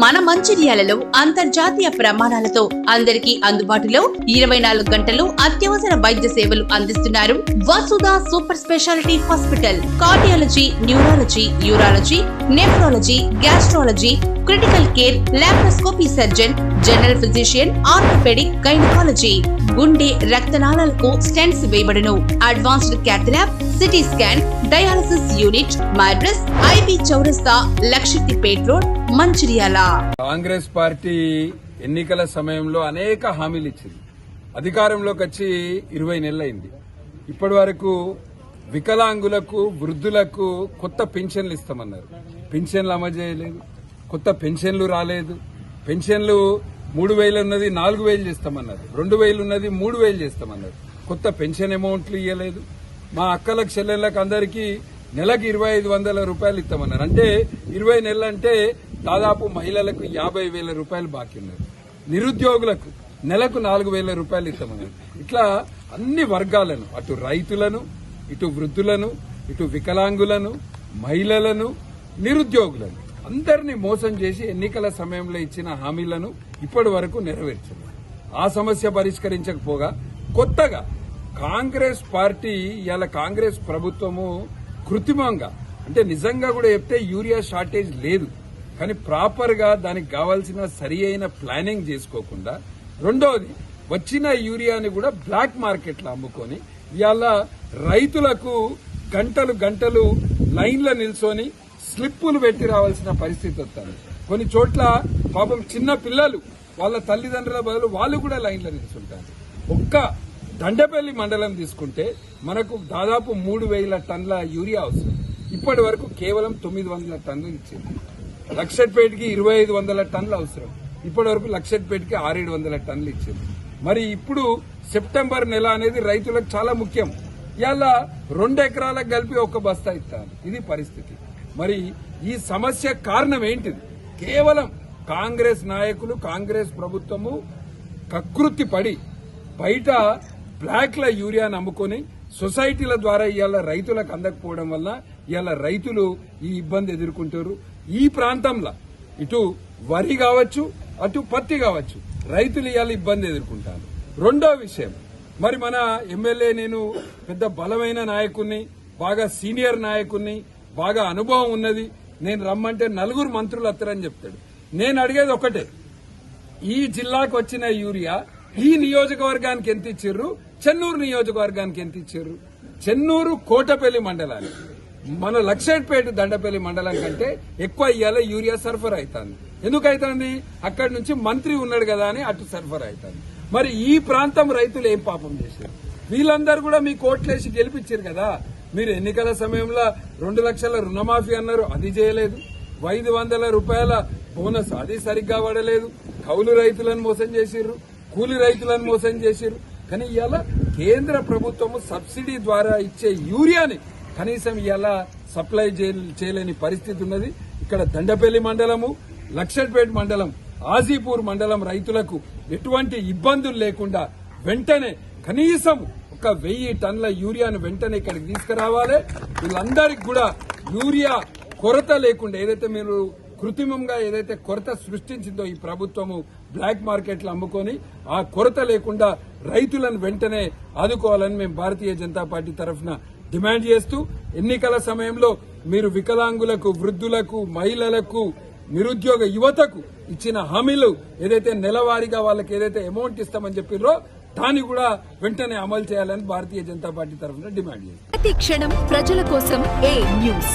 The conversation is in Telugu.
మన మంచిర్యాలలో అంతర్జాతీయ ప్రమాణాలతో అందరికీ అందుబాటులో ఇరవై నాలుగు గంటలు అత్యవసర వైద్య సేవలు అందిస్తున్నారు Vasudha super speciality hospital cardiology neurology urology nephrology gastrology critical care laparoscopy surgeon general physician orthopedic gynaecology గుండె రక్తనాళాలకు stents వేయబడును. Advanced cathlab CT scan dialysis unit మైబ్రస్ IB చౌరస్తా లక్షిత్తిపేట్ రోడ్ మంచిర్యాల కాంగ్రెస్ పార్టీ ఎన్నికల సమయంలో అనేక హామీలు ఇచ్చింది. అధికారంలోకి వచ్చి ఇరవై నెలలైంది. ఇప్పటి వరకు వికలాంగులకు వృద్ధులకు కొత్త పింఛన్లు ఇస్తామన్నారు. పింఛన్లు అమలు చేయలేదు. కొత్త పెన్షన్లు రాలేదు. పెన్షన్లు మూడు వేలు ఉన్నది నాలుగు వేలు చేస్తామన్నారు. రెండు వేలు ఉన్నది మూడు వేలు చేస్తామన్నారు. కొత్త పెన్షన్ అమౌంట్లు ఇవ్వలేదు మా అక్కలకు చెల్లెళ్ళకి అందరికీ నెలకు ఇరవై ఐదు వందల రూపాయలు ఇస్తామన్నారు. అంటే ఇరవై నెలలు అంటే దాదాపు మహిళలకు యాభై వేల రూపాయలు బాకీ ఉన్నారు నిరుద్యోగులకు నెలకు నాలుగు వేల రూపాయలు ఇస్తామన్నారు. ఇట్లా అన్ని వర్గాలను అటు రైతులను ఇటు వృద్ధులను ఇటు వికలాంగులను మహిళలను నిరుద్యోగులను అందరినీ మోసం చేసి ఎన్నికల సమయంలో ఇచ్చిన హామీలను ఇప్పటి వరకు నెరవేర్చింది. ఆ సమస్య పరిష్కరించకపోగా కొత్తగా కాంగ్రెస్ పార్టీ ఇవాళ కాంగ్రెస్ ప్రభుత్వము కృత్రిమంగా అంటే నిజంగా కూడా చెప్తే యూరియా షార్టేజ్ లేదు. కానీ ప్రాపర్గా దానికి కావాల్సిన సరి అయిన ప్లానింగ్ చేసుకోకుండా రెండోది వచ్చిన యూరియాని కూడా బ్లాక్ మార్కెట్లో అమ్ముకొని ఇవాళ రైతులకు గంటలు గంటలు లైన్లో నిల్చొని స్లిప్పులు పెట్టి రావాల్సిన పరిస్థితి వస్తుంది. కొన్ని చోట్ల పాపం చిన్న పిల్లలు వాళ్ళ తల్లిదండ్రుల బదులు వాళ్ళు కూడా లైన్లో నిల్చుంటారు. ఒక్క దండపల్లి మండలం తీసుకుంటే మనకు దాదాపు మూడు వేల టన్నుల యూరియా అవసరం. ఇప్పటి వరకు కేవలం తొమ్మిది వందల టన్నులు ఇచ్చింది. లక్షపేటకి ఇరవై ఐదు వందల టన్నులు అవసరం. ఇప్పటి వరకు లక్షపేటకి ఆరేడు వందల టన్నులు ఇచ్చింది. మరి ఇప్పుడు సెప్టెంబర్ నెల అనేది రైతులకు చాలా ముఖ్యం. ఇవాళ రెండు ఎకరాలకు కలిపి ఒక బస్తా ఇస్తాను. ఇది పరిస్థితి. మరి ఈ సమస్య కారణం ఏంటిది? కేవలం కాంగ్రెస్ నాయకులు కాంగ్రెస్ ప్రభుత్వము కకృతి పడి బయట బ్లాక్ల యూరియాను అమ్ముకొని సొసైటీల ద్వారా ఇవాళ రైతులకు అందకపోవడం వల్ల ఇవాళ రైతులు ఈ ఇబ్బంది ఎదుర్కొంటారు. ఈ ప్రాంతంలో ఇటు వరి కావచ్చు అటు పత్తి కావచ్చు రైతులు ఇవాళ ఇబ్బంది ఎదుర్కొంటారు. రెండో విషయం మరి మన ఎమ్మెల్యే నేను పెద్ద బలమైన నాయకుణ్ణి బాగా సీనియర్ నాయకుణ్ణి బాగా అనుభవం ఉన్నది. నేను రమ్మంటే నలుగురు మంత్రులు వస్తారని చెప్తాడు. నేను అడిగేది ఒకటే. ఈ జిల్లాకు వచ్చిన యూరియా ఈ నియోజకవర్గానికి ఎంత ఇచ్చారు? చెన్నూరు నియోజకవర్గానికి ఎంత ఇచ్చారు? చెన్నూరు కోటపల్లి మండలానికి. మన లక్షేట్పేట దండపల్లి మండలం కంటే ఎక్కువ ఇయ్యాల యూరియా సరఫరా అవుతుంది. ఎందుకు అవుతుంది? అక్కడి నుంచి మంత్రి ఉన్నాడు కదా అని అటు సరఫరా అవుతుంది. మరి ఈ ప్రాంతం రైతులు ఏం పాపం చేశారు? వీళ్ళందరూ కూడా మీ కోట్లేసి గెలిపించారు కదా. మీరు ఎన్నికల సమయంలో రెండు లక్షల రుణమాఫీ అన్నారు అది చేయలేదు. ఐదు వందల రూపాయల బోనస్ అది సరిగ్గా పడలేదు కౌలు రైతులను మోసం చేసిర్రు కూలి రైతులను మోసం చేసిర్రు. కానీ ఇవాళ కేంద్ర ప్రభుత్వము సబ్సిడీ ద్వారా ఇచ్చే యూరియాని కనీసం ఇవాళ సప్లై చేయ- చేయలేని పరిస్థితి ఉన్నది. ఇక్కడ దండపల్లి మండలము లక్షట్పేట మండలం ఆజీపూర్ మండలం రైతులకు ఎటువంటి ఇబ్బందులు లేకుండా వెంటనే కనీసం ఒక్క వెయ్యి టన్నుల యూరియాను వెంటనే ఇక్కడికి తీసుకురావాలి. వీళ్ళందరికీ కూడా యూరియా కొరత లేకుండా ఏదైతే మీరు కృత్రిమంగా ఏదైతే కొరత సృష్టించిందో ఈ ప్రభుత్వము బ్లాక్ మార్కెట్లో అమ్ముకొని ఆ కొరత లేకుండా రైతులను వెంటనే ఆదుకోవాలని మేము భారతీయ జనతా పార్టీ తరఫున డిమాండ్ చేస్తూ ఎన్నికల సమయంలో మీరు వికలాంగులకు వృద్ధులకు మహిళలకు నిరుద్యోగ యువతకు ఇచ్చిన హామీలు ఏదైతే నెలవారీగా వాళ్ళకి ఏదైతే అమౌంట్ ఇస్తామని చెప్పిర్రో దాన్ని కూడా వెంటనే అమలు చేయాలని భారతీయ జనతా పార్టీ తరఫున డిమాండ్ చేస్తాం ప్రతి క్షణం ప్రజల కోసం ఏ న్యూస్?